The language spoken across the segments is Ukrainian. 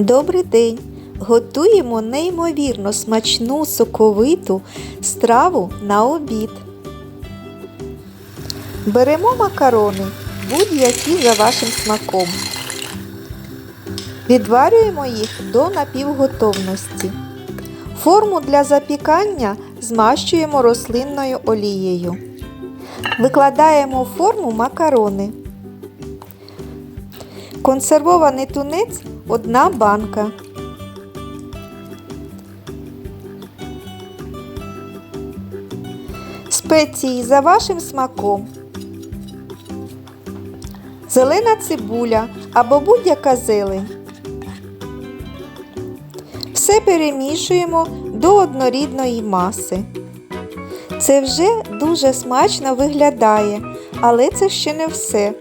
Добрий день! Готуємо неймовірно смачну соковиту страву на обід. Беремо макарони, будь-які за вашим смаком. Відварюємо їх до напівготовності. Форму для запікання змащуємо рослинною олією. Викладаємо в форму макарони. Консервований тунець одна банка. Спеції за вашим смаком. Зелена цибуля або будь-яка зелень. Все перемішуємо до однорідної маси. Це вже дуже смачно виглядає, але це ще не все.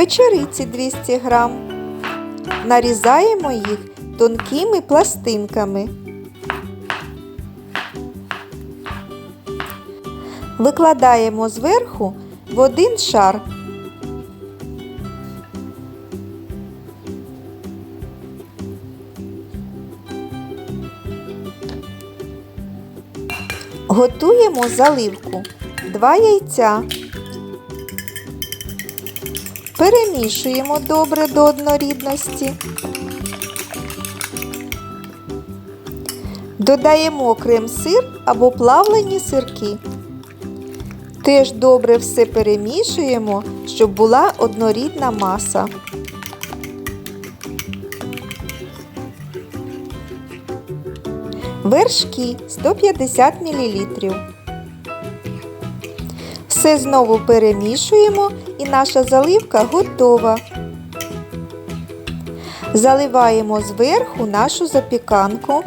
Печериці 200 грам. Нарізаємо їх тонкими пластинками. Викладаємо зверху в один шар. Готуємо заливку. Два яйця. Перемішуємо добре до однорідності. Додаємо крем-сир або плавлені сирки. Теж добре все перемішуємо, щоб була однорідна маса. Вершки 150 мл. Все знову перемішуємо і наша заливка готова. Заливаємо зверху нашу запіканку.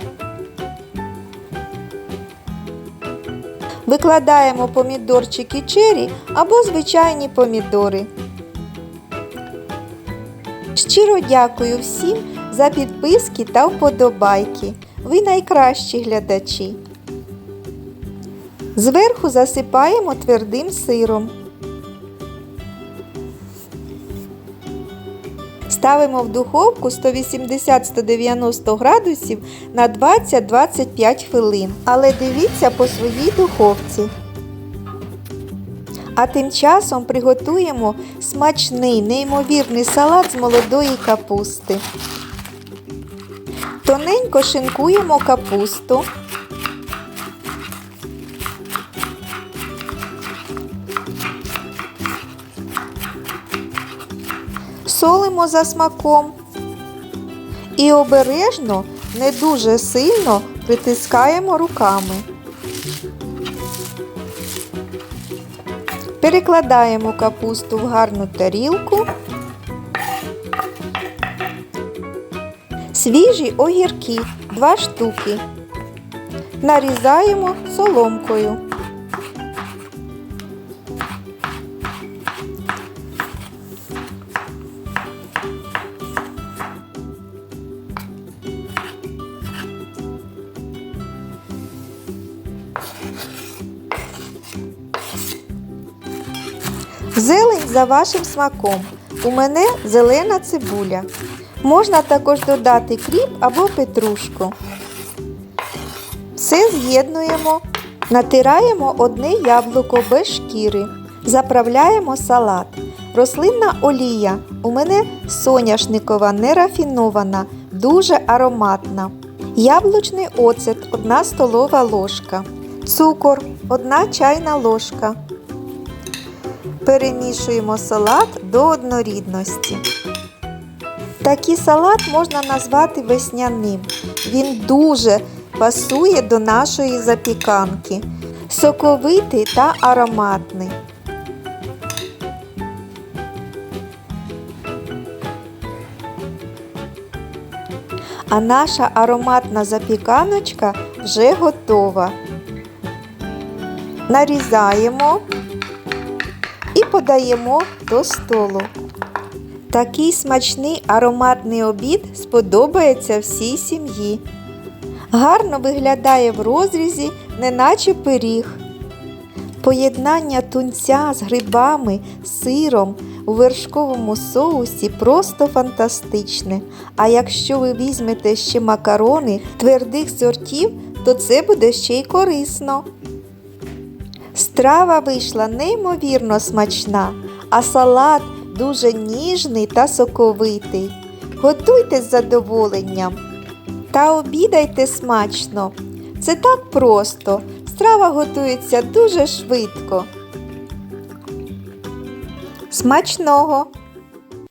Викладаємо помідорчики чері або звичайні помідори. Щиро дякую всім за підписки та вподобайки. Ви найкращі глядачі. Зверху засипаємо твердим сиром. Ставимо в духовку 180-190 градусів на 20-25 хвилин. Але дивіться по своїй духовці. А тим часом приготуємо смачний, неймовірний салат з молодої капусти. Тоненько шинкуємо капусту. Солимо за смаком і обережно, не дуже сильно притискаємо руками. Перекладаємо капусту в гарну тарілку. Свіжі огірки 2 штуки. Нарізаємо соломкою. Зелень за вашим смаком. У мене зелена цибуля. Можна також додати кріп або петрушку. Все з'єднуємо, натираємо одне яблуко без шкіри. Заправляємо салат. Рослинна олія. У мене соняшникова, нерафінована, дуже ароматна. Яблучний оцет 1 столова ложка. Цукор 1 чайна ложка. Перемішуємо салат до однорідності. Такий салат можна назвати весняним. Він дуже пасує до нашої запіканки. Соковитий та ароматний. А наша ароматна запіканочка вже готова. Нарізаємо подаємо до столу. Такий смачний ароматний обід сподобається всій сім'ї. Гарно виглядає в розрізі, неначе пиріг. Поєднання тунця з грибами, сиром, у вершковому соусі просто фантастичне. А якщо ви візьмете ще макарони твердих сортів, то це буде ще й корисно. Страва вийшла неймовірно смачна, а салат дуже ніжний та соковитий. Готуйте з задоволенням та обідайте смачно. Це так просто. Страва готується дуже швидко. Смачного!